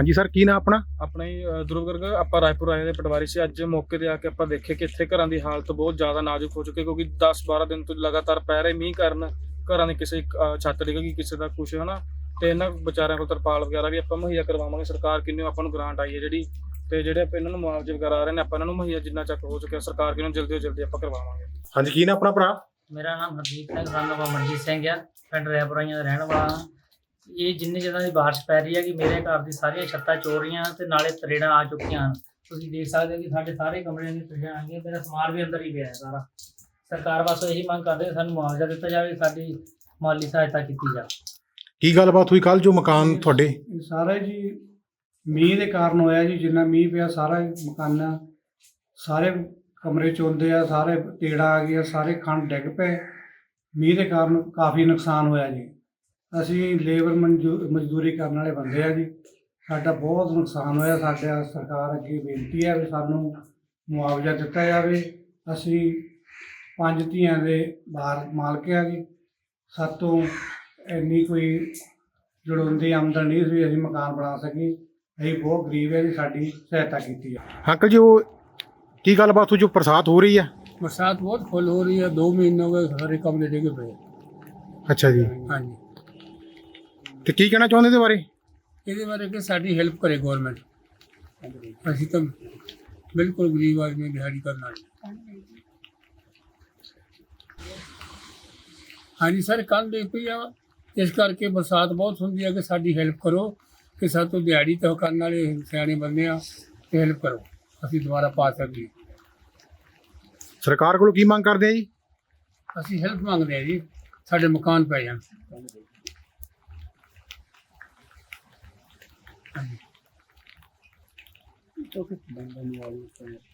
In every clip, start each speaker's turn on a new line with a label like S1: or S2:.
S1: ਹਾਂਜੀ ਸਰ ਕੀ ਨਾਂ ਆਪਣਾ?
S2: ਆਪਣਾ ਹੀ ਅ, ਧਰੁਵ ਗਰਗ ਆਪਾਂ ਰਾਏਪੁਰ ਆਏ ਦੇ ਪਟਵਾਰੀ ਸੀ। ਅੱਜ ਮੌਕੇ ਤੇ ਆ ਕੇ ਆਪਾਂ ਦੇਖੇ ਕਿ ਇੱਥੇ ਘਰਾਂ ਦੀ ਹਾਲਤ ਬਹੁਤ ਜ਼ਿਆਦਾ ਨਾਜ਼ੁਕ ਹੋ ਚੁੱਕੀ ਹੈ ਕਿਉਂਕਿ 10-12 ਦਿਨ ਤੋਂ ਲਗਾਤਾਰ ਪੈ ਰਹੇ ਮੀਂਹ ਕਾਰਨ ਘਰਾਂ ਦੀ ਕਿਸੇ ਅ, ਛੱਤ ਡਿੱਗ ਗਈ ਕਿਸੇ ਦਾ ਕੁਛ ਹਨਾ? ਤੇ ਇਹਨਾਂ ਵਿਚਾਰਿਆਂ ਕੋਲ ਤਰਪਾਲ ਵਗੈਰਾ ਵੀ ਆਪਾਂ ਮੁਹੱਈਆ ਕਰਵਾਵਾਂਗੇ। ਸਰਕਾਰ ਕਿੰਨੀ ਆਪਾਂ ਨੂੰ ਗ੍ਰਾਂਟ ਆਈ ਹੈ ਜਿਹੜੀ ਤੇ ਜਿਹੜੇ ਆਪਾਂ ਇਹਨਾਂ ਨੂੰ ਮੁਆਵਜ਼ੇ ਵਗੈਰਾ ਆ ਰਹੇ ਨੇ ਆਪਾਂ ਇਹਨਾਂ ਨੂੰ ਮੁਹੱਈਆ ਜਿੰਨਾ ਚੱਕ ਹੋ ਚੁੱਕਿਆ ਸਰਕਾਰ ਕਿੰਨੂੰ ਜਲਦੀ ਤੋਂ ਜਲਦੀ ਆਪਾਂ ਕਰਵਾਵਾਂਗੇ।
S1: ਹਾਂਜੀ ਕੀ ਨਾਂ ਆਪਣਾ ਭਰਾ?
S3: ਮੇਰਾ ਨਾਮ ਹਰਜੀਤ ਸਿੰਘ ਸਾਨੂੰ ਅਮਰਜੀਤ ਸਿੰਘ ਆ। ਪਿੰਡ ਰੈਪੁਰਾਈਆਂ ਦਾ ਰਹਿਣ ਵਾਲਾ ਹਾਂ। ਇਹ ਜਿੰਨੇ ਜਦੋਂ ਦੀ ਬਾਰਿਸ਼ ਪੈ ਰਹੀ ਹੈ ਕਿ ਮੇਰੇ ਘਰ ਦੀ ਸਾਰੀਆਂ ਛੱਤਾਂ ਚੋਰ ਰਹੀਆਂ ਤੇ ਨਾਲੇ ਤਰੇੜਾਂ ਆ ਚੁੱਕੀਆਂ ਹਨ। ਤੁਸੀਂ ਦੇਖ ਸਕਦੇ ਹੋ ਕਿ ਸਾਡੇ ਸਾਰੇ ਕਮਰਿਆਂ ਦੀ ਤਰੇੜਾਂ ਆ ਗਈਆਂ ਮੇਰਾ ਸਮਾਨ ਵੀ ਅੰਦਰ ਹੀ ਪਿਆ ਹੈ ਸਾਰਾ। ਸਰਕਾਰ ਪਾਸੋਂ ਇਹੀ ਮੰਗ ਕਰਦੇ ਹਾਂ ਸਾਨੂੰ ਮੁਆਵਜ਼ਾ ਦਿੱਤਾ ਜਾਵੇ ਸਾਡੀ ਮਾਲੀ ਸਹਾਇਤਾ ਕੀਤੀ ਜਾਵੇ।
S1: ਕੀ ਗੱਲਬਾਤ ਹੋਈ ਕੱਲ ਜੋ ਮਕਾਨ ਤੁਹਾਡੇ?
S4: ਇਹ ਸਾਰਾ ਜੀ ਮੀਂਹ ਦੇ ਕਾਰਨ ਹੋਇਆ ਜੀ ਜਿੰਨਾ ਮੀਂਹ ਪਿਆ ਸਾਰਾ ਹੀ ਮਕਾਨਾਂ ਸਾਰੇ ਕਮਰੇ ਚੋਂਦੇ ਆ ਸਾਰੇ ਤੇੜਾ ਆ ਗਿਆ ਸਾਰੇ ਖੰਡ ਡਿੱਗ ਪਏ। ਮੀਂਹ ਦੇ ਕਾਰਨ ਕਾਫੀ ਨੁਕਸਾਨ ਹੋਇਆ ਜੀ। ਅਸੀਂ ਲੇਬਰ ਮਜ਼ਦੂਰੀ ਕਰਨ ਵਾਲੇ ਬੰਦੇ ਆ ਜੀ ਸਾਡਾ ਬਹੁਤ ਨੁਕਸਾਨ ਹੋਇਆ ਸਾਡਾ ਸਰਕਾਰ ਅੱਗੇ ਬੇਨਤੀ ਹੈ ਵੀ ਸਾਨੂੰ ਮੁਆਵਜ਼ਾ ਦਿੱਤਾ ਜਾਵੇ ਅਸੀਂ ਪੰਜ ਧੀਆਂ ਦੇ ਬਾਹਰ ਮਾਲਕ ਆ ਜੀ ਸਾਤੋਂ ਇੰਨੀ ਕੋਈ ਜੜੋਂਦੀ ਆਮਦਨ ਨਹੀਂ ਸੀ ਵੀ ਅਸੀਂ ਮਕਾਨ ਬਣਾ ਸਕੀਏ ਅਸੀਂ ਬਹੁਤ ਗਰੀਬ ਹੈ ਜੀ ਸਾਡੀ ਸਹਾਇਤਾ ਕੀਤੀ ਹੈ
S1: ਅੰਕਲ ਜੀ ਉਹ ਕੀ ਗੱਲਬਾਤ ਹੋਈ ਜੋ ਬਰਸਾਤ ਹੋ ਰਹੀ ਹੈ
S5: बरसात बहुत फुल हो रही है दो महीनों में सारे कमरे डिगे पे
S1: ਅੱਛਾ ਜੀ
S5: हाँ जी
S1: ਤੇ ਕੀ ਕਹਿਣਾ ਚਾਹੁੰਦੇ ਇਹਦੇ ਬਾਰੇ?
S5: ਇਹਦੇ ਬਾਰੇ ਕਿ ਸਾਡੀ ਹੈਲਪ ਕਰੇ ਗਵਰਨਮੈਂਟ ਅਸੀਂ ਤਾਂ ਬਿਲਕੁਲ ਗਰੀਬ ਆਦਮੀ ਦਿਹਾੜੀ ਕਰਨ ਵਾਲੇ। ਹਾਂਜੀ ਸਰ ਕੱਲ ਦੇ ਪਈ ਆ। ਇਸ ਕਰਕੇ ਬਰਸਾਤ ਬਹੁਤ ਹੁੰਦੀ ਹੈ ਕਿ ਸਾਡੀ ਹੈਲਪ ਕਰੋ ਕਿ ਸਾਤੋਂ ਦਿਹਾੜੀ ਤਾਂ ਕਰਨ ਵਾਲੇ ਸਿਆਣੇ ਬੰਦੇ ਆ ਤੇ ਹੈਲਪ ਕਰੋ। ਅਸੀਂ ਦੁਬਾਰਾ ਪਾ ਸਕੀਏ।
S1: ਸਰਕਾਰ ਕੋਲੋਂ ਕੀ ਮੰਗ ਕਰਦੇ ਆ ਜੀ?
S5: ਅਸੀਂ ਹੈਲਪ ਮੰਗਦੇ ਆ ਜੀ ਸਾਡੇ ਮਕਾਨ ਪੈ ਜਾਣ।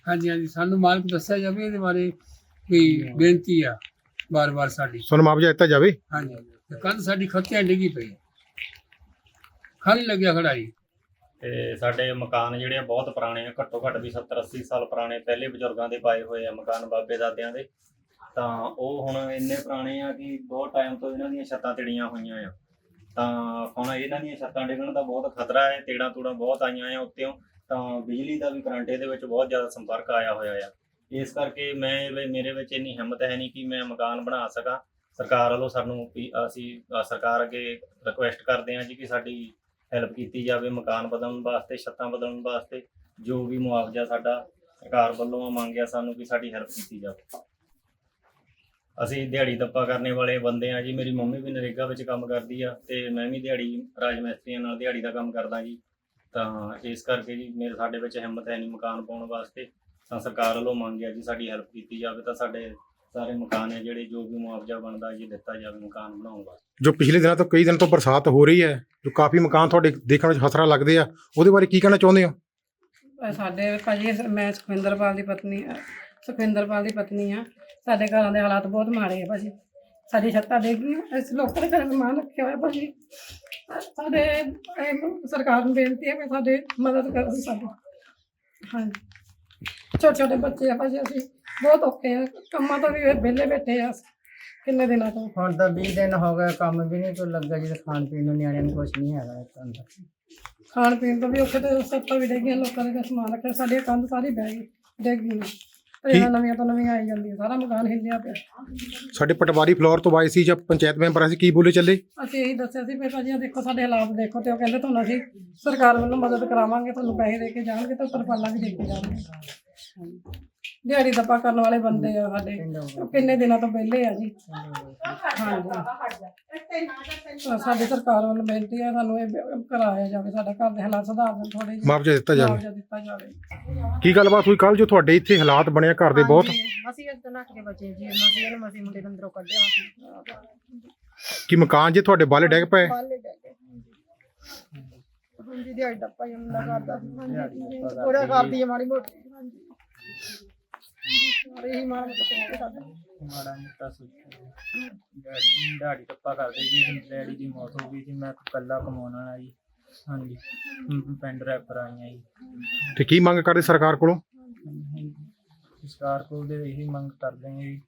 S5: ਹਾਂਜੀ ਹਾਂਜੀ। ਸਾਨੂੰ ਮਾਲਕ ਦੱਸਿਆ ਜਾਵੇ ਇਹਦੇ ਬਾਰੇ ਵੀ ਬੇਨਤੀ ਆ ਬਾਰ-ਬਾਰ ਸਾਡੀ।
S1: ਤੁਹਾਨੂੰ ਮੁਆਵਜ਼ਾ ਦਿੱਤਾ ਜਾਵੇ।
S5: ਹਾਂਜੀ ਕੰਧ ਸਾਡੀ ਖੱਤਿਆਂ ਡਿੱਗੀ ਪਈ। ਖਾਲੀ ਲੱਗਿਆ ਖੜਾ ਜੀ
S6: ਤੇ ਸਾਡੇ ਮਕਾਨ ਜਿਹੜੇ ਆ ਬਹੁਤ ਪੁਰਾਣੇ ਆ। ਘੱਟੋ ਘੱਟ ਵੀ 70 80 ਸਾਲ ਪੁਰਾਣੇ ਪਹਿਲੇ ਬਜ਼ੁਰਗਾਂ ਦੇ ਪਾਏ ਹੋਏ ਆ ਮਕਾਨ ਬਾਬੇ ਦਾਦਿਆਂ ਦੇ। ਤਾਂ ਉਹ ਹੁਣ ਇੰਨੇ ਪੁਰਾਣੇ ਆ ਕਿ ਬਹੁਤ ਟਾਈਮ ਤੋਂ ਇਹਨਾਂ ਦੀਆਂ ਛੱਤਾਂ ਤੜੀਆਂ ਹੋਈਆਂ ਆ। ਤਾਂ ਹੁਣ ਇਹਨਾਂ ਦੀਆਂ ਛੱਤਾਂ ਡਿੱਗਣ ਦਾ ਬਹੁਤ ਖਤਰਾ ਹੈ, ਤੇੜਾਂ ਤੂੜਾਂ ਬਹੁਤ ਆਈਆਂ ਆ ਉੱਤੇੋਂ ਤਾਂ ਬਿਜਲੀ ਦਾ ਵੀ ਕਰੰਟ ਇਹਦੇ ਵਿੱਚ ਬਹੁਤ ਜ਼ਿਆਦਾ ਸੰਪਰਕ ਆਇਆ ਹੋਇਆ ਆ। ਇਸ ਕਰਕੇ ਮੈਂ ਵੀ- ਮੇਰੇ ਵਿੱਚ ਇੰਨੀ ਹਿੰਮਤ ਹੈ ਨਹੀਂ ਕਿ ਮੈਂ ਮਕਾਨ ਬਣਾ ਸਕਾਂ। ਸਰਕਾਰ ਵੱਲੋਂ ਸਾਨੂੰ ਵੀ ਅਸੀਂ ਸਰਕਾਰ ਅੱਗੇ ਰਿਕੁਐਸਟ ਕਰਦੇ ਹਾਂ ਜੀ ਕਿ ਸਾਡੀ ਹੈਲਪ ਕੀਤੀ ਜਾਵੇ ਮਕਾਨ ਬਦਲਣ ਵਾਸਤੇ, ਛੱਤਾਂ ਬਦਲਣ ਵਾਸਤੇ, ਜੋ ਵੀ ਮੁਆਵਜ਼ਾ ਸਾਡਾ ਸਰਕਾਰ ਵੱਲੋਂ ਮੰਗਿਆ ਸਾਨੂੰ ਕਿ ਸਾਡੀ ਹੈਲਪ ਕੀਤੀ ਜਾਵੇ। ਅਸੀਂ ਦਿਹਾੜੀ ਦੱਪਾ ਕਰਨੇ ਵਾਲੇ ਬੰਦੇ ਆ ਜੀ ਮੇਰੀ ਮੰਮੀ ਵੀ ਨਰੇਗਾ ਵਿੱਚ ਕੰਮ ਕਰਦੀ ਆ ਤੇ ਮੈਂ ਵੀ ਦਿਹਾੜੀ ਰਾਜ ਮਿਸਤਰੀਆਂ ਨਾਲ ਦਿਹਾੜੀ ਦਾ ਕੰਮ ਕਰਦਾ ਜੀ। ਤਾਂ ਇਸ ਕਰਕੇ ਜੀ ਮੇਰੇ ਸਾਡੇ ਵਿੱਚ ਹਿੰਮਤ ਹੈ ਨਹੀਂ ਮਕਾਨ ਪਾਉਣ ਵਾਸਤੇ। ਤਾਂ ਸਰਕਾਰ ਵੱਲੋਂ ਮੰਗਿਆ ਜੀ ਸਾਡੀ ਹੈਲਪ ਕੀਤੀ ਜਾਵੇ ਤਾਂ ਸਾਡੇ ਸਾਰੇ ਮਕਾਨ ਹੈ ਜਿਹੜੇ ਜੋ ਵੀ ਮੁਆਵਜ਼ਾ ਬਣਦਾ ਜੀ ਦਿੱਤਾ ਜਾਵੇ ਮਕਾਨ ਬਣਾਉਣ ਵਾਸਤੇ।
S1: ਜੋ ਪਿਛਲੇ ਦਿਨਾਂ ਤੋਂ ਕਈ ਦਿਨ ਤੋਂ ਬਰਸਾਤ ਹੋ ਰਹੀ ਹੈ ਜੋ ਕਾਫੀ ਮਕਾਨ ਤੁਹਾਡੇ ਦੇਖਣ ਵਿੱਚ ਖਤਰਾ ਲੱਗਦੇ ਆ ਉਹਦੇ ਬਾਰੇ ਕੀ ਕਹਿਣਾ ਚਾਹੁੰਦੇ ਹੋ?
S7: ਸਾਡੇ ਭਾਜੀ ਮੈਂ ਸੁਖਵਿੰਦਰਪਾਲ ਦੀ ਪਤਨੀ ਆ ਸੁਖਵਿੰਦਰਪਾਲ ਦੀ ਪਤਨੀ ਆ। ਸਾਡੇ ਘਰਾਂ ਦੇ ਹਾਲਾਤ ਬਹੁਤ ਮਾੜੇ ਆ ਭਾਜੀ। ਸਾਡੀ ਛੱਤਾਂ ਡਿੱਗ ਗਈਆਂ। ਇਸ ਲੋਕਾਂ ਦੇ ਘਰ ਸਮਾਨ ਰੱਖਿਆ ਹੋਇਆ ਭਾਜੀ। ਸਾਡੇ ਇਹ ਸਰਕਾਰ ਨੂੰ ਬੇਨਤੀ ਹੈ ਕਿ ਸਾਡੇ ਮਦਦ ਕਰੋ ਸਾਡੀ। ਹਾਂਜੀ। ਛੋਟੇ ਛੋਟੇ ਬੱਚੇ ਆ ਭਾਜੀ ਅਸੀਂ ਬਹੁਤ ਔਖੇ ਆ। ਕੰਮਾਂ ਤੋਂ ਵੀ ਵਿਹਲੇ ਬੈਠੇ ਆ ਕਿੰਨੇ ਦਿਨਾਂ ਤੋਂ?
S8: ਹੁਣ ਤਾਂ 20 ਦਿਨ ਹੋ ਗਏ ਕੰਮ ਵੀ ਨਹੀਂ ਕੋਈ ਲੱਗਾ ਜਿਹਦੇ ਖਾਣ ਪੀਣ ਨੂੰ ਨਿਆਣਿਆਂ ਨੂੰ ਕੁਝ ਨਹੀਂ ਹੈਗਾ ਇਸ ਅੰਦਰ।
S7: ਖਾਣ ਪੀਣ ਤੋਂ ਵੀ ਔਖੇ ਤੇ ਸੱਤਾਂ ਵੀ ਡਿੱਗ ਗਈਆਂ ਲੋਕਾਂ ਦੇ ਸਮਾਨ ਰੱਖਿਆ। ਸਾਡੀ ਕੰਧ ਸਾਰੀ ਬਹਿ ਗਈ ਡਿੱਗ ਗਈ ਤੇ ਨਵੀਆਂ ਤੋਂ ਨਵੀਆਂ ਆਈ ਜਾਂਦੀਆਂ ਸਾਰਾ ਮਕਾਨ ਹਿੱਲਿਆ ਪਿਆ।
S1: ਸਾਡੇ ਪਟਵਾਰੀ ਫਲੋਰ ਤੋਂ ਆਏ ਸੀ ਜਾਂ ਪੰਚਾਇਤ ਮੈਂਬਰ ਅਸੀਂ ਕੀ ਬੋਲੇ ਚੱਲੇ?
S7: ਅਸੀਂ ਇਹੀ ਦੱਸਿਆ ਸੀ ਵੀ ਭਾਜੀ ਆਹ ਦੇਖੋ ਸਾਡੇ ਹਾਲਾਤ ਦੇਖੋ ਤੇ ਉਹ ਕਹਿੰਦੇ ਤੁਹਾਨੂੰ ਅਸੀਂ ਸਰਕਾਰ ਵੱਲੋਂ ਮਦਦ ਕਰਾਵਾਂਗੇ ਤੁਹਾਨੂੰ ਪੈਸੇ ਦੇ ਕੇ ਜਾਣਗੇ ਤਾਂ ਤਰਪਾਲਾਂ ਵੀ ਦੇ ਕੇ ਜਾਣਗੇ। ਦਿਹਾੜੀ ਦੱਪਾ ਕਰਨ ਵਾਲੇ ਬੰਦੇ ਆ ਸਾਡੇ। ਉਹ ਕਿੰਨੇ ਦਿਨਾਂ ਤੋਂ ਵਿਹਲੇ ਆ ਜੀ। ਹਾਂਜੀ ਸਾਡੀ ਸਰਕਾਰ ਵੱਲੋਂ ਬੇਨਤੀ ਹੈ ਸਾਨੂੰ ਇਹ ਕਰਾਇਆ ਜਾਵੇ ਸਾਡਾ ਘਰ ਦੇ ਹਾਲਾਤ ਸੁਧਾਰਨ ਥੋੜੇ ਜਿਹੇ।
S1: ਮੁਆਵਜ਼ਾ ਦਿੱਤਾ ਜਾਵੇ।
S7: ਦਿੱਤਾ ਜਾਵੇ।
S1: ਕੀ ਗੱਲਬਾਤ ਹੋਈ? ਕੱਲ ਜੋ ਤੁਹਾਡੇ ਇੱਥੇ ਹਾਲਾਤ ਬਣਿਆ ਘਰ ਦੇ ਬਹੁਤ।
S8: ਅਸੀਂ ਅੱਜ ਤੋਂ ਨੱਠ ਕੇ ਬਚੇ ਜੀ। ਅਸੀਂ ਇਹਨੂੰ ਮਸੀਂ ਮੁੰਡੇ ਨੂੰ ਅੰਦਰੋਂ ਕੱਢਿਆ ਸੀ।
S1: ਕੀ ਮਕਾਨ ਜੇ ਤੁਹਾਡੇ ਬਾਲੇ ਡਿੱਗ ਪਏ?
S8: ਬਾਲੇ ਹਾਂਜੀ। ਦਿਹਾੜੀ ਡੱਪਾ ਜੰਮਦਾ ਕਰਦਾ ਸੀ। ਹਾਂਜੀ ਥੋੜਾ ਕਰਦੀ ਹੈ ਮਾੜੀ ਮੋਟੀ। ਹਾਂਜੀ। ਸਾਰੇ ਹੀ ਮਾੜਾ ਮੋਟਾ ਪੈਸੇ ਕਰਦਾ
S3: ਮਾੜਾ ਮੋਟਾ ਸੋਚਿਆ। ਡੈਡੀ ਦਿਹਾੜੀ ਟੱਪਾ ਕਰਦੇ ਜੀ ਡੈਡੀ ਦੀ ਮੌਤ ਹੋ ਗਈ ਸੀ ਮੈਂ ਇਕੱਲਾ ਕਮਾਉਣ ਵਾਲਾ ਜੀ। ਹਾਂਜੀ। ਮ- ਪਿੰਡ ਰੈਪਰ ਆਈਆਂ ਜੀ।
S1: ਤੇ ਕੀ ਮੰਗ ਕਰਦੇ ਸਰਕਾਰ ਕੋਲੋਂ?
S3: ਸਰਕਾਰ ਕੋਲ ਦੇ ਇਹੀ ਮੰਗ ਕਰਦੇ ਹਾਂ ਜੀ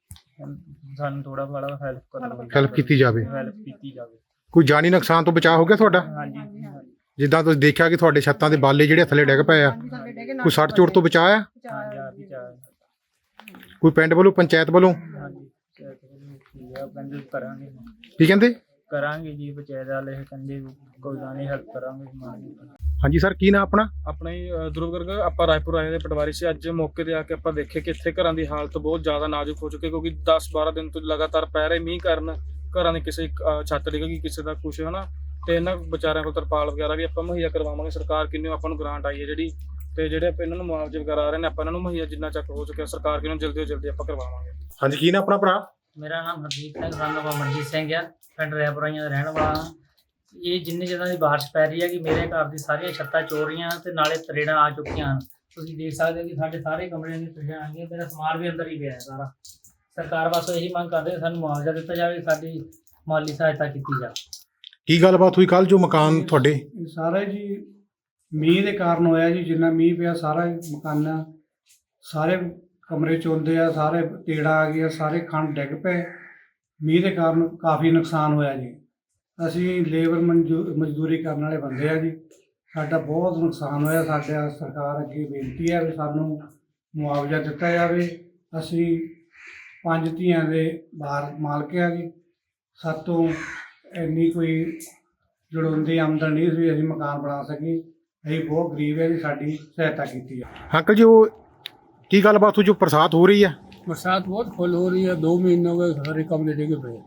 S3: ਸਾਨੂੰ ਥੋੜਾ ਬੜਾ ਹੈਲਪ ਕਰੋ
S1: ਹੈਲਪ ਕੀਤੀ ਜਾਵੇ।
S3: ਹੈਲਪ ਕੀਤੀ ਜਾਵੇ।
S1: ਕੋਈ ਜਾਨੀ ਨੁਕਸਾਨ ਤੋਂ ਬਚਾਅ ਹੋ ਗਿਆ ਤੁਹਾਡਾ?
S3: ਹਾਂਜੀ। ਹਾਂਜੀ
S1: ਜਿੱਦਾਂ ਤੁਸੀਂ ਦੇਖਿਆ ਕਿ ਤੁਹਾਡੇ ਛੱਤਾਂ ਦੇ ਬਾਲੇ ਜਿਹੜੇ ਥੱਲੇ ਡਿੱਗ ਪਏ ਆ ਕੋਈ ਸੱਟ ਚੋਟ ਤੋਂ ਬਚਾਅ ਆ। ਕੋਈ ਪਿੰਡ ਵੱਲੋਂ ਪੰਚਾਇਤ ਵੱਲੋਂ?
S9: ਬੰਦੇ ਕਰਾਂਗੇ
S1: ਕੀ ਕਹਿੰਦੇ?
S9: ਕਰਾਂਗੇ ਜੀ ਪੰਚਾਇਤ ਵਾਲੇ ਕਹਿੰਦੇ ਕੋਈ ਗੱਲ ਨਹੀਂ ਹੈਲਪ ਕਰਾਂਗੇ ਦੀ।
S1: ਹਾਂਜੀ ਸਰ ਕੀ ਨਾਂ ਆਪਣਾ?
S2: ਆਪਣਾ ਹੀ ਅ, ਧਰੁਵ ਗਰਗ ਆਪਾਂ ਰਾਏਪੁਰ ਆਏ ਦੇ ਪਟਵਾਰੀ ਸੀ। ਅੱਜ ਮੌਕੇ ਤੇ ਆ ਕੇ ਆਪਾਂ ਦੇਖੇ ਕਿ ਇੱਥੇ ਘਰਾਂ ਦੀ ਹਾਲਤ ਬਹੁਤ ਜ਼ਿਆਦਾ ਨਾਜ਼ੁਕ ਹੋ ਚੁੱਕੀ ਕਿਉਂਕਿ 10-12 ਦਿਨ ਤੋਂ ਲਗਾਤਾਰ ਪੈ ਰਹੇ ਮੀਂਹ ਕਾਰਨ ਘਰਾਂ ਦੇ ਕਿਸੇ ਅ, ਛੱਤ ਡਿੱਗ ਗਈ ਕਿਸੇ ਦਾ ਕੁਛ ਹਨਾ? ਤੇ ਇਹਨਾਂ ਵਿਚਾਰਿਆਂ ਕੋਲ ਤਰਪਾਲ ਵਗੈਰਾ ਵੀ ਆਪਾਂ ਮੁਹੱਈਆ ਕਰਵਾਵਾਂਗੇ। ਸਰਕਾਰ ਕਿੰਨੀ ਆਪਾਂ ਨੂੰ ਗ੍ਰਾਂਟ ਆਈ ਹੈ ਜਿਹੜੀ ਤੇ ਜਿਹੜੇ ਆਪਾਂ ਇਹਨਾਂ ਨੂੰ ਮੁਆਵਜ਼ੇ ਵਗੈਰਾ ਆ ਰਹੇ ਨੇ ਆਪਾਂ ਇਹਨਾਂ ਨੂੰ ਮੁਹੱਈਆ ਜਿੰਨਾ ਚੱਕ ਹੋ ਚੁੱਕਿਆ ਸਰਕਾਰ ਕਿਨੂੰ ਜਲਦੀ ਤੋਂ ਜਲਦੀ ਆਪਾਂ ਕਰਵਾਵਾਂਗੇ।
S1: ਹਾਂਜੀ ਕੀ ਨਾਂ ਆਪਣਾ ਭਰਾ?
S3: ਮੇਰਾ ਨਾਮ ਹਰਦੀਪ ਸਿੰਘ ਸਾਨੂੰ ਅਮਰਜੀਤ ਸਿੰਘ ਆ ਪਿੰਡ ਰੈਪੁਰਾਈਆਂ ਦਾ ਰਹਿਣ ਵਾਲਾ ਹਾਂ। ਇਹ ਜਿੰਨੇ ਜਦੋਂ ਦੀ ਬਾਰਿਸ਼ ਪੈ ਰਹੀ ਹੈ ਕਿ ਮੇਰੇ ਘਰ ਦੀ ਸਾਰੀਆਂ ਛੱਤਾਂ ਚੋਰ ਰਹੀਆਂ ਤੇ ਨਾਲੇ ਤਰੇੜਾਂ ਆ ਚੁੱਕੀਆਂ ਹਨ। ਤੁਸੀਂ ਦੇਖ ਸਕਦੇ ਹੋ ਕਿ ਸਾਡੇ ਸਾਰੇ ਕਮਰਿਆਂ ਦੀਆਂ ਤਰੇੜਾਂ ਆ ਗਈਆਂ ਮੇਰਾ ਸਮਾਨ ਵੀ ਅੰਦਰ ਹੀ ਪਿਆ ਹੈ ਸਾਰਾ। ਸਰਕਾਰ ਪਾਸੋਂ ਇਹੀ ਮੰਗ ਕਰਦੇ ਹਾਂ ਸਾਨੂੰ ਮੁਆਵਜ਼ਾ ਦਿੱਤਾ ਜਾਵੇ ਸਾਡੀ ਮਾਲੀ ਸਹਾਇਤਾ ਕੀਤੀ ਜਾਵੇ।
S1: ਕੀ ਗੱਲਬਾਤ ਹੋਈ? ਕੱਲ ਜੋ ਮਕਾਨ ਤੁਹਾਡੇ?
S4: ਇਹ ਸਾਰਾ ਜੀ ਮੀਂਹ ਦੇ ਕਾਰਨ ਹੋਇਆ ਜੀ, ਜਿੰਨਾ ਮੀਂਹ ਪਿਆ ਸਾਰਾ ਮਕਾਨਾਂ, ਸਾਰੇ ਕਮਰੇ ਚੋਂਦੇ ਆ, ਸਾਰੇ ਤੇੜਾ ਆ ਗਿਆ ਸਾਰੇ ਖੰਡ ਡਿੱਗ ਪਏ। ਮੀਂਹ ਦੇ ਕਾਰਨ ਕਾਫੀ ਨੁਕਸਾਨ ਹੋਇਆ ਜੀ। ਅਸੀਂ ਲੇਬਰ ਮਨਜ਼ੂ- ਮਜ਼ਦੂਰੀ ਕਰਨ ਵਾਲੇ ਬੰਦੇ ਆ ਜੀ। ਸਾਡਾ ਬਹੁਤ ਨੁਕਸਾਨ ਹੋਇਆ, ਸਾਡਾ ਸਰਕਾਰ ਅੱਗੇ ਬੇਨਤੀ ਹੈ ਵੀ ਸਾਨੂੰ ਮੁਆਵਜ਼ਾ ਦਿੱਤਾ ਜਾਵੇ। ਅਸੀਂ ਪੰਜ ਧੀਆਂ ਦੇ ਬਾਹਰ ਮਾਲਕ ਆ ਜੀ। ਸਾਤੋਂ ਇੰਨੀ ਕੋਈ ਜੜੋਂਦੀ ਆਮਦਨ ਨਹੀਂ ਸੀ ਅਸੀਂ ਮਕਾਨ ਬਣਾ ਸਕੀ ਅਸੀਂ ਬਹੁਤ ਗਰੀਬ ਹੈ ਜੀ ਸਾਡੀ ਸਹਾਇਤਾ ਕੀਤੀ ਹੈ
S1: ਅੰਕਲ ਜੀ ਉਹ ਕੀ ਗੱਲਬਾਤ ਹੋ ਜੋ ਪ੍ਰਸਾਦ ਹੋ ਰਹੀ ਹੈ
S5: ਬਰਸਾਤ ਬਹੁਤ ਫੁੱਲ ਹੋ ਰਹੀ ਹੈ 2 ਮਹੀਨੇ ਹੋ ਗਏ ਸਾਰੇ ਕਮਰੇ ਡਿੱਗੇ ਪਏ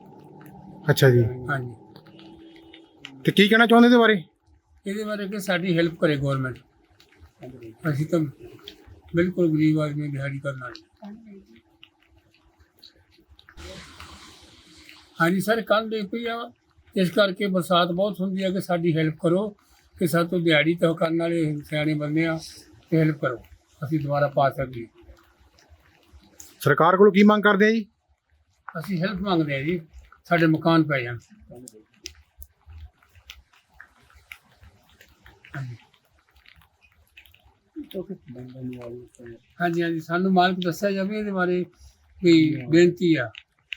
S1: ਅੱਛਾ ਜੀ।
S5: ਹਾਂਜੀ।
S1: ਤੇ ਕੀ ਕਹਿਣਾ ਚਾਹੁੰਦੇ ਇਹਦੇ ਬਾਰੇ?
S5: ਇਹਦੇ ਬਾਰੇ ਕਿ ਸਾਡੀ ਹੈਲਪ ਕਰੇ ਗਵਰਨਮੈਂਟ ਅਸੀਂ ਤਾਂ ਬਿਲਕੁਲ ਗਰੀਬ ਆਦਮੀ ਦਿਹਾੜੀ ਕਰਨ ਵਾਲੇ। ਹਾਂਜੀ ਸਰ ਕੰਨ ਦੇ ਇਸ ਕਰਕੇ ਬਰਸਾਤ ਬਹੁਤ ਹੁੰਦੀ ਹੈ ਕਿ ਸਾਡੀ ਹੈਲਪ ਕਰੋ। ਕਿ ਸਾਤੋਂ ਦਿਹਾੜੀ ਤਾਂ ਕਰਨ ਵਾਲੇ ਸਿਆਣੇ ਬੰਦੇ ਆ ਤੇ ਹੈਲਪ ਕਰੋ। ਅਸੀਂ ਦੁਬਾਰਾ ਪਾ ਸਕੀਏ
S1: ਸਰਕਾਰ ਕੋਲੋਂ ਕੀ ਮੰਗ ਕਰਦੇ ਆ ਜੀ?
S5: ਅਸੀਂ ਹੈਲਪ ਮੰਗਦੇ ਆ ਜੀ ਸਾਡੇ ਮਕਾਨ ਪੈ ਜਾਣ। ਹਾਂਜੀ ਹਾਂਜੀ ਸਾਨੂੰ ਮਾਲਕ ਦੱਸਿਆ ਜਾਵੇ ਇਹਦੇ ਬਾਰੇ ਵੀ ਬੇਨਤੀ ਆ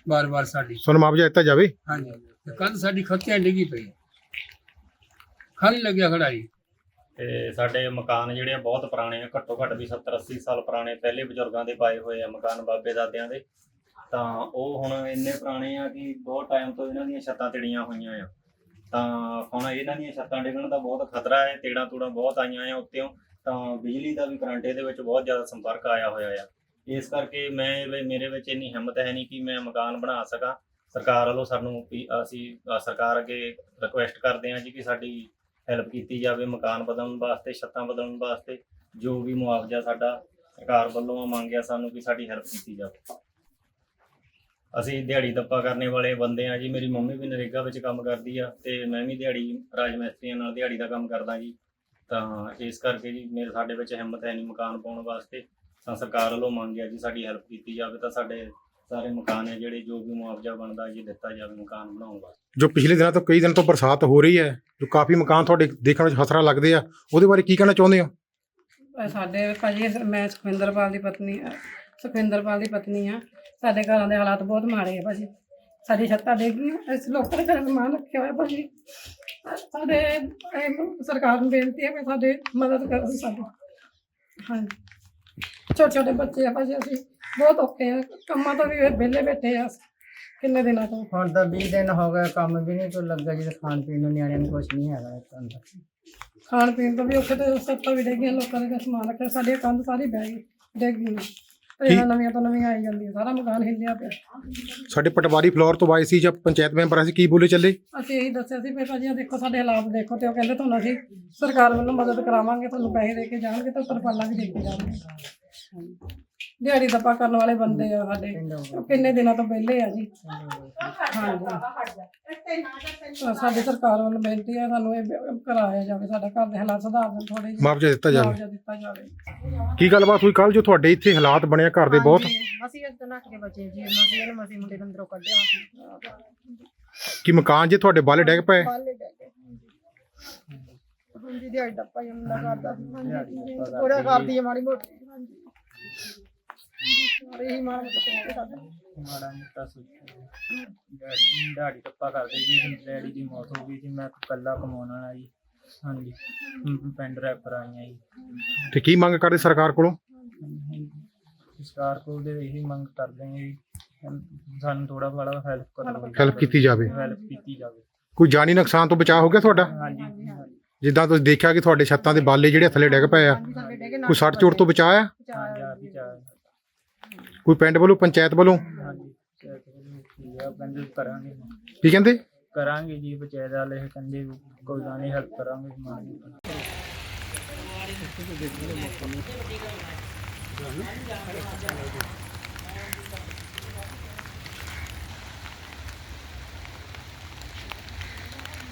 S5: ਬਾਰ-ਬਾਰ ਸਾਡੀ।
S1: ਤੁਹਾਨੂੰ ਮੁਆਵਜ਼ਾ ਦਿੱਤਾ ਜਾਵੇ।
S5: ਹਾਂਜੀ ਤੇ ਕੰਧ ਸਾਡੀ ਖੱਤਿਆਂ ਡਿੱਗੀ ਪਈ। ਖਾਲੀ ਲੱਗਿਆ ਖੜਾ ਜੀ।
S6: ਤੇ ਸਾਡੇ ਮਕਾਨ ਜਿਹੜੇ ਆ ਬਹੁਤ ਪੁਰਾਣੇ ਆ, ਘੱਟੋ ਘੱਟ ਵੀ 70 80 ਸਾਲ ਪੁਰਾਣੇ, ਪਹਿਲੇ ਬਜ਼ੁਰਗਾਂ ਦੇ ਪਾਏ ਹੋਏ ਆ ਮਕਾਨ ਬਾਬੇ ਦਾਦਿਆਂ ਦੇ। ਤਾਂ ਉਹ ਹੁਣ ਇੰਨੇ ਪੁਰਾਣੇ ਆ ਕਿ ਬਹੁਤ ਟਾਈਮ ਤੋਂ ਇਹਨਾਂ ਦੀਆਂ ਛੱਤਾਂ ਤਿੜੀਆਂ ਹੋਈਆਂ ਆ। ਤਾਂ ਹੁਣ ਇਹਨਾਂ ਦੀਆਂ ਛੱਤਾਂ ਡਿੱਗਣ ਦਾ ਬਹੁਤ ਖਤਰਾ ਹੈ, ਤੇੜਾਂ ਤੂੜਾਂ ਬਹੁਤ ਆਈਆਂ ਆ ਉੱਤੇੋਂ ਤਾਂ ਬਿਜਲੀ ਦਾ ਵੀ ਕਰੰਟ ਇਹਦੇ ਵਿੱਚ ਬਹੁਤ ਜ਼ਿਆਦਾ ਸੰਪਰਕ ਆਇਆ ਹੋਇਆ ਆ। ਇਸ ਕਰਕੇ ਮੈਂ ਮੇਰੇ ਵਿੱਚ ਇੰਨੀ ਹਿੰਮਤ ਹੈ ਨਹੀਂ ਕਿ ਮੈਂ ਮਕਾਨ ਬਣਾ ਸਕਾਂ। ਸਰਕਾਰ ਵੱਲੋਂ ਸਾਨੂੰ ਅਸੀਂ ਸਰਕਾਰ ਅੱਗੇ ਰਿਕੁਐਸਟ ਕਰਦੇ ਹਾਂ ਜੀ ਕਿ ਸਾਡੀ ਹੈਲਪ ਕੀਤੀ ਜਾਵੇ ਮਕਾਨ ਬਦਲਣ ਵਾਸਤੇ, ਛੱਤਾਂ ਬਦਲਣ ਵਾਸਤੇ, ਜੋ ਵੀ ਮੁਆਵਜ਼ਾ ਸਾਡਾ ਸਰਕਾਰ ਵੱਲੋਂ ਮੰਗਿਆ ਸਾਨੂੰ ਕਿ ਸਾਡੀ ਹੈਲਪ ਕੀਤੀ ਜਾਵੇ। ਅਸੀਂ ਦਿਹਾੜੀ ਦੱਪਾ ਕਰਨੇ ਵਾਲੇ ਬੰਦੇ ਆ ਜੀ, ਮੇਰੀ ਮੰਮੀ ਵੀ ਨਰੇਗਾ ਵਿੱਚ ਕੰਮ ਕਰਦੀ ਆ ਤੇ ਮੈਂ ਵੀ ਦਿਹਾੜੀ ਰਾਜ ਮਿਸਤਰੀਆਂ ਨਾਲ ਦਿਹਾੜੀ ਦਾ ਕੰਮ ਕਰਦਾ ਜੀ। ਤਾਂ ਇਸ ਕਰਕੇ ਜੀ ਮੇਰੇ ਸਾਡੇ ਵਿੱਚ ਹਿੰਮਤ ਹੈ ਨਹੀਂ ਮਕਾਨ ਪਾਉਣ ਵਾਸਤੇ। ਤਾਂ ਸਰਕਾਰ ਵੱਲੋਂ ਮੰਗਿਆ ਜੀ ਸਾਡੀ ਹੈਲਪ ਕੀਤੀ ਜਾਵੇ ਤਾਂ ਸਾਡੇ ਸਾਰੇ ਮਕਾਨ ਹੈ ਜਿਹੜੇ ਜੋ ਵੀ ਮੁਆਵਜ਼ਾ ਬਣਦਾ ਜੀ ਦਿੱਤਾ ਜਾਵੇ ਮਕਾਨ ਬਣਾਉਣ ਵਾਸਤੇ।
S1: ਜੋ ਪਿਛਲੇ ਦਿਨਾਂ ਤੋਂ ਕਈ ਦਿਨ ਤੋਂ ਬਰਸਾਤ ਹੋ ਰਹੀ ਹੈ ਜੋ ਕਾਫੀ ਮਕਾਨ ਤੁਹਾਡੇ ਦੇਖਣ ਵਿੱਚ ਖਸਰਾ ਲੱਗਦੇ ਆ ਉਹਦੇ ਬਾਰੇ ਕੀ ਕਹਿਣਾ ਚਾਹੁੰਦੇ ਹੋ?
S7: ਅਹ ਸਾਡੇ ਭਾਜੀ ਅਸ- ਮੈਂ ਸੁਖਵਿੰਦਰਪਾਲ ਦੀ ਪਤਨੀ ਅਹ ਸੁਖਵਿੰਦਰਪਾਲ ਦੀ ਪਤਨੀ ਆ ਸਾਡੇ ਘਰਾਂ ਦੇ ਹਾਲਾਤ ਬਹੁਤ ਮਾੜੇ ਆ ਭਾਜੀ। ਸਾਡੀ ਛੱਤਾਂ ਡਿੱਗ ਗਈਆਂ ਇਸ ਲੋਕਾਂ ਦੇ ਘਰ ਸਮਾਨ ਰੱਖਿਆ ਹੋਇਆ ਭਾਜੀ। ਅਹ ਸਾਡੇ ਇਹ ਸਰਕਾਰ ਨੂੰ ਬੇਨਤੀ ਹੈ ਕਿ ਸਾਡੇ ਮਦਦ ਕਰਨ ਸਾਡੀ। ਹਾਂਜੀ। ਛੋਟੇ ਛੋਟੇ ਬੱਚੇ ਆ ਭਾਜੀ ਅਸੀਂ। ਬਹੁਤ ਔਖੇ ਆ। ਕੰਮਾਂ ਤੋਂ ਵੀ ਵਿਹਲੇ ਬੈਠੇ ਆ ਕਿੰਨੇ ਦਿਨਾਂ ਤੋਂ?
S8: ਹੁਣ ਤਾਂ 20 ਦਿਨ ਹੋ ਗਏ ਕੰਮ ਵੀ ਨਹੀਂ ਕੋਈ ਲੱਗਾ ਜਿਹਦੇ ਖਾਣ ਪੀਣ ਨੂੰ ਨਿਆਣਿਆਂ ਨੂੰ ਕੁਝ ਨਹੀਂ ਹੈਗਾ ਇਸ ਅੰਦਰ।
S7: ਖਾਣ ਪੀਣ ਤੋਂ ਵੀ ਔਖੇ ਤੇ ਸੱਤਾਂ ਵੀ ਡਿੱਗ ਗਈਆਂ ਲੋਕਾਂ ਦੇ ਸਮਾਨ ਰੱਖਿਆ ਸਾਡੀ ਕੰਧ ਸਾਰੀ ਬਹਿ ਗਈ ਡਿੱਗ ਗਈ ਨਵੀਆਂ ਤੋਂ ਨਵੀਆਂ ਆਈ ਜਾਂਦੀਆਂ ਸਾਰਾ ਮਕਾਨ ਹਿੱਲਿਆ ਪਿਆ।
S1: ਸਾਡੇ ਪਟਵਾਰੀ ਫਲੋਰ ਤੋਂ ਆਏ ਸੀ ਜਾਂ ਪੰਚਾਇਤ ਮੈਂਬਰ ਅਸੀਂ ਕੀ ਬੋਲੇ ਚੱਲੇ?
S7: ਅਸੀਂ ਇਹੀ ਦੱਸਿਆ ਸੀ ਵੀ ਭਾਜੀ ਆਹ ਦੇਖੋ ਸਾਡੇ ਹਾਲਾਤ ਦੇਖੋ ਤੇ ਉਹ ਕਹਿੰਦੇ ਤੁਹਾਨੂੰ ਅਸੀਂ ਸਰਕਾਰ ਵੱਲੋਂ ਮਦਦ ਕਰਾਵਾਂਗੇ ਤੁਹਾਨੂੰ ਪੈਸੇ ਦੇ ਕੇ ਜਾਣਗੇ ਤਾਂ ਤਰਪਾਲਾਂ ਵੀ ਦੇ ਕੇ ਜਾਣਗੇ। ਦਿਹਾੜੀ ਦੱਪਾ ਕਰਨ ਵਾਲੇ ਬੰਦੇ ਆ ਸਾਡੇ। ਉਹ ਕਿੰਨੇ ਦਿਨਾਂ ਤੋਂ ਵਿਹਲੇ ਆ ਜੀ। ਹਾਂਜੀ। ਤਾਂ ਸਾਡੀ ਸਰਕਾਰ ਵੱਲੋਂ ਬੇਨਤੀ ਹੈ ਸਾਨੂੰ ਇਹ ਕਰਾਇਆ ਜਾਵੇ ਸਾਡਾ ਘਰ ਦੇ ਹਾਲਾਤ ਸੁਧਾਰਨ ਥੋੜੇ ਜਿਹੇ।
S1: ਮੁਆਵਜ਼ਾ ਦਿੱਤਾ ਜਾਵੇ।
S7: ਦਿੱਤਾ ਜਾਵੇ।
S1: ਕੀ ਗੱਲਬਾਤ ਹੋਈ? ਕੱਲ ਜੋ ਤੁਹਾਡੇ ਇੱਥੇ ਹਾਲਾਤ ਬਣਿਆ ਘਰ ਦੇ ਬਹੁਤ।
S7: ਅਸੀਂ ਅੱਜ ਨੱਠ ਕੇ ਬਚੇ ਜੀ ਅਸੀਂ ਇਹਨੂੰ ਮਸੀਂ ਮੁੰਡੇ ਨੂੰ ਅੰਦਰੋਂ ਕੱਢਿਆ।
S1: ਕਿ ਮਕਾਨ ਜੇ ਤੁਹਾਡੇ ਬਾਲੇ ਡਿੱਗ ਪਏ?
S7: ਬਾਲੇ ਡੈ ਗਏ ਹਾਂਜੀ। ਦਿਹਾੜੀ ਡੱਪਾ ਹੀ ਹੁੰਦਾ ਕਰਦਾ ਸੀ ਹਾਂਜੀ ਥੋੜਾ ਕਰਦੀ ਹੈ ਮਾੜੀ ਮੋਟੀ। ਸਾਰੇ ਹੀ ਮਾੜਾ ਮੋਟਾ ਪੈਸੇ ਸਾਡਾ
S9: ਮਾੜਾ ਮੋਟਾ ਸੋਚਿਆ। ਦਿਹਾੜੀ ਦਿਹਾੜੀ ਟੱਪਾ ਕਰਦੇ ਜੀ ਹੁਣ ਡੈਡੀ ਦੀ ਮੌਤ ਹੋ ਗਈ ਜੀ ਮੈਂ ਇਕੱਲਾ ਕਮਾਉਣ ਵਾਲਾ ਜੀ। ਹਾਂਜੀ। ਹਮ, ਪਿੰਡ ਰੈਪਰ ਆਈਆਂ ਜੀ।
S1: ਤੇ ਕੀ ਮੰਗ ਕਰਦੇ ਸਰਕਾਰ ਕੋਲੋਂ?
S9: ਸਰਕਾਰ ਕੋਲ ਦੇ ਇਹੀ ਮੰਗ ਕਰਦੇ ਹਾਂ ਜੀ ਸਾਨੂੰ ਥੋੜਾ ਬੜਾ ਹੈਲਪ ਕਰੋ
S1: ਹੈਲਪ ਕੀਤੀ ਜਾਵੇ।
S9: ਹੈਲਪ ਕੀਤੀ ਜਾਵੇ।
S1: ਕੋਈ ਜਾਨੀ ਨੁਕਸਾਨ ਤੋਂ ਬਚਾਅ ਹੋ ਗਿਆ ਤੁਹਾਡਾ?
S9: ਹਾਂਜੀ
S1: ਜਿੱਦਾਂ ਤੁਸੀਂ ਦੇਖਿਆ ਕਿ ਤੁਹਾਡੇ ਛੱਤਾਂ ਦੇ ਬਾਲੇ ਜਿਹੜੇ ਥੱਲੇ ਡਿੱਗ ਪਏ ਆ ਕੋਈ ਸੱਟ ਚੋਟ ਤੋਂ ਬਚਾਅ ਆ?
S9: ਹਾਂਜੀ
S1: ਕੋਈ ਪਿੰਡ ਵੱਲੋਂ ਪੰਚਾਇਤ ਵੱਲੋਂ?
S9: ਹਾਂਜੀ ਠੀਕ ਆ ਬੰਦੇ ਕਰਾਂਗੇ
S1: ਕੀ ਕਹਿੰਦੇ?
S9: ਕਰਾਂਗੇ ਜੀ ਪੰਚਾਇਤ ਵਾਲੇ ਕਹਿੰਦੇ ਕੋਈ ਗੱਲ ਨਹੀਂ ਹੈਲਪ ਕਰਾਂਗੇ ਮਾਨੀ